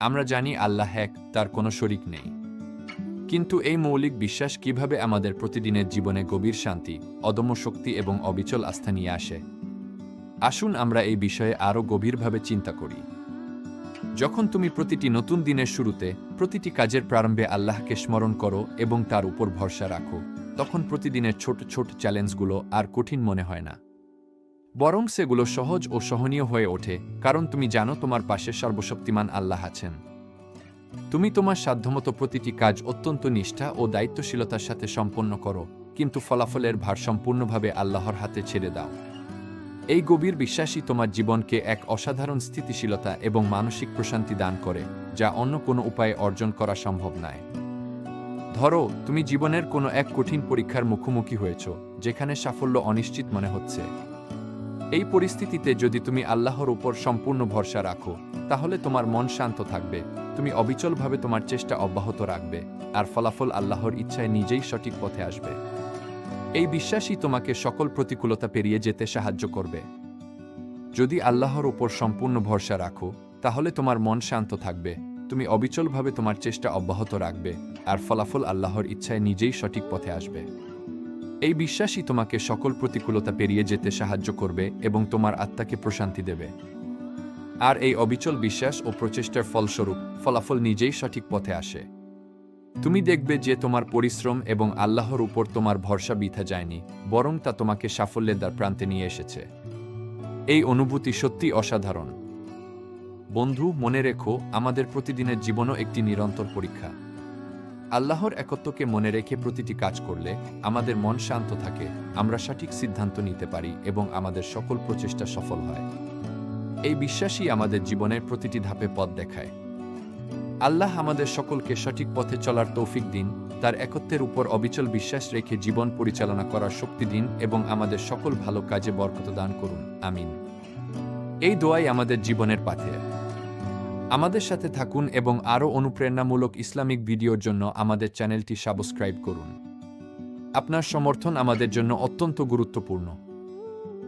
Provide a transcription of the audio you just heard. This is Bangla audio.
আমরা জানি আল্লাহ এক, তার কোনো শরিক নেই। কিন্তু এই মৌলিক বিশ্বাস কীভাবে আমাদের প্রতিদিনের জীবনে গভীর শান্তি, অদম্য শক্তি এবং অবিচল আস্থা নিয়ে আসে? আসুন আমরা এই বিষয়ে আরও গভীরভাবে চিন্তা করি। যখন তুমি প্রতিটি নতুন দিনের শুরুতে প্রতিটি কাজের প্রারম্ভে আল্লাহকে স্মরণ করো এবং তার উপর ভরসা রাখো, তখন প্রতিদিনের ছোট ছোট চ্যালেঞ্জগুলো আর কঠিন মনে হয় না। বরং সেগুলো সহজ ও সহনীয় হয়ে ওঠে, কারণ তুমি জানো তোমার পাশে সর্বশক্তিমান আল্লাহ আছেন। তুমি তোমার সাধ্যমতো প্রতিটি কাজ অত্যন্ত নিষ্ঠা ও দায়িত্বশীলতার সাথে সম্পন্ন করো, কিন্তু ফলাফলের ভার সম্পূর্ণভাবে আল্লাহর হাতে ছেড়ে দাও। এই গভীর বিশ্বাসই তোমার জীবনকে এক অসাধারণ স্থিতিশীলতা এবং মানসিক প্রশান্তি দান করে, যা অন্য কোনো উপায়ে অর্জন করা সম্ভব নয়। ধরো, তুমি জীবনের কোনো এক কঠিন পরীক্ষার মুখোমুখি হয়েছ, যেখানে সাফল্য অনিশ্চিত মনে হচ্ছে। এই পরিস্থিতিতে যদি তুমি আল্লাহর উপর সম্পূর্ণ ভরসা রাখো, তাহলে তোমার মন শান্ত থাকবে, তুমি অবিচলভাবে তোমার চেষ্টা অব্যাহত রাখবে, আর ফলাফল আল্লাহর ইচ্ছায় নিজেই সঠিক পথে আসবে। এই বিশ্বাসই তোমাকে সকল প্রতিকূলতা পেরিয়ে যেতে সাহায্য করবে। যদি আল্লাহর উপর সম্পূর্ণ ভরসা রাখো, তাহলে তোমার মন শান্ত থাকবে, তুমি অবিচলভাবে তোমার চেষ্টা অব্যাহত রাখবে, আর ফলাফল আল্লাহর ইচ্ছায় নিজেই সঠিক পথে আসবে। এই বিশ্বাসই তোমাকে সকল প্রতিকূলতা পেরিয়ে যেতে সাহায্য করবে এবং তোমার আত্মাকে প্রশান্তি দেবে। আর এই অবিচল বিশ্বাস ও প্রচেষ্টার ফলস্বরূপ ফলাফল নিজেই সঠিক পথে আসে। তুমি দেখবে যে তোমার পরিশ্রম এবং আল্লাহর উপর তোমার ভরসা বিথা যায়নি, বরং তা তোমাকে সাফল্যের দ্বার প্রান্তে নিয়ে এসেছে। এই অনুভূতি সত্যি অসাধারণ। বন্ধু, মনে রেখো, আমাদের প্রতিদিনের জীবনও একটি নিরন্তর পরীক্ষা। আল্লাহর একত্বকে মনে রেখে প্রতিটি কাজ করলে আমাদের মন শান্ত থাকে, আমরা সঠিক সিদ্ধান্ত নিতে পারি এবং আমাদের সকল প্রচেষ্টা সফল হয়। এই বিশ্বাসই আমাদের জীবনের প্রতিটি ধাপে পথ দেখায়। আল্লাহ আমাদের সকলকে সঠিক পথে চলার তৌফিক দিন, তার একত্বের উপর অবিচল বিশ্বাস রেখে জীবন পরিচালনা করার শক্তি দিন এবং আমাদের সকল ভালো কাজে বরকত দান করুন। আমিন। এই দোয়াই আমাদের জীবনের পাথে আমাদের সাথে থাকুন এবং আরও অনুপ্রেরণামূলক ইসলামিক ভিডিওর জন্য আমাদের চ্যানেলটি সাবস্ক্রাইব করুন। আপনার সমর্থন আমাদের জন্য অত্যন্ত গুরুত্বপূর্ণ।